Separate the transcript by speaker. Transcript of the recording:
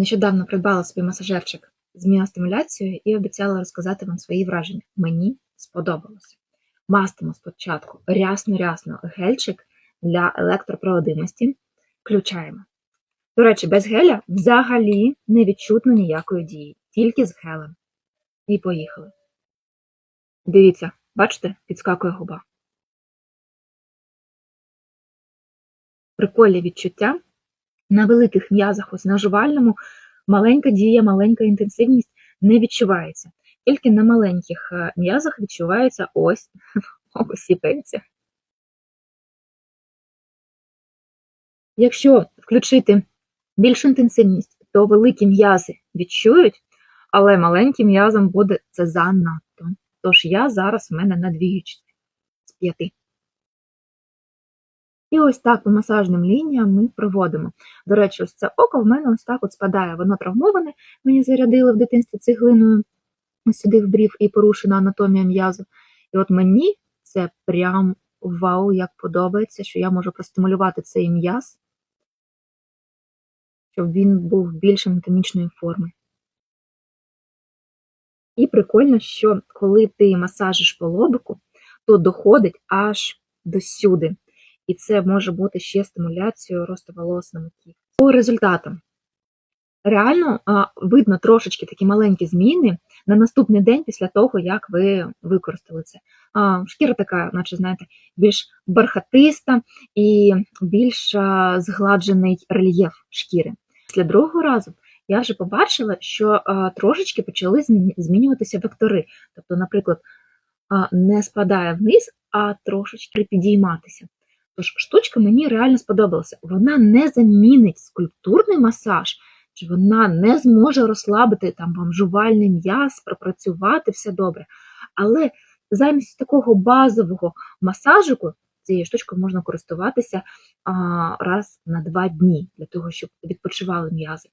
Speaker 1: Нещодавно придбала собі масажерчик з міостимуляцією і обіцяла розказати вам свої враження. Мені сподобалося. Мастимо спочатку рясно-рясно гельчик для електропроводимості. Включаємо. До речі, без геля взагалі не відчутно ніякої дії, тільки з гелем. І поїхали. Дивіться, бачите, підскакує губа. Прикольні відчуття. На великих м'язах, ось на маленька дія, маленька інтенсивність не відчувається. Тільки на маленьких е, м'язах відчувається ось око сіпається. Якщо включити більшу інтенсивність, то великі м'язи відчують, але маленьким м'язам буде це занадто. Тож я зараз в мене на двієчці з п'яти. І ось так по масажним лініям ми проводимо. До речі, ось це око в мене ось так от спадає. Воно травмоване, мені зарядили в дитинстві цеглиною сюди в брів і порушена анатомія м'язу. І от мені це прям вау, як подобається, що я можу простимулювати цей м'яз, щоб він був більш анатомічної форми. І прикольно, що коли ти масажиш по лобику, то доходить аж до сюди. І це може бути ще стимуляцією росту волос на маківці. По результатам. Реально видно трошечки такі маленькі зміни на наступний день після того, як ви використали це. Шкіра така, наче, знаєте, більш бархатиста і більш згладжений рельєф шкіри. Після другого разу я вже побачила, що трошечки почали змінюватися вектори. Тобто, наприклад, не спадає вниз, а трошечки підійматися. Тож штучка мені реально сподобалася. Вона не замінить скульптурний масаж, чи вона не зможе розслабити там вам жувальний м'яз, пропрацювати все добре. Але замість такого базового масажику цією штучкою можна користуватися а, раз на два дні для того, щоб відпочивали м'язи.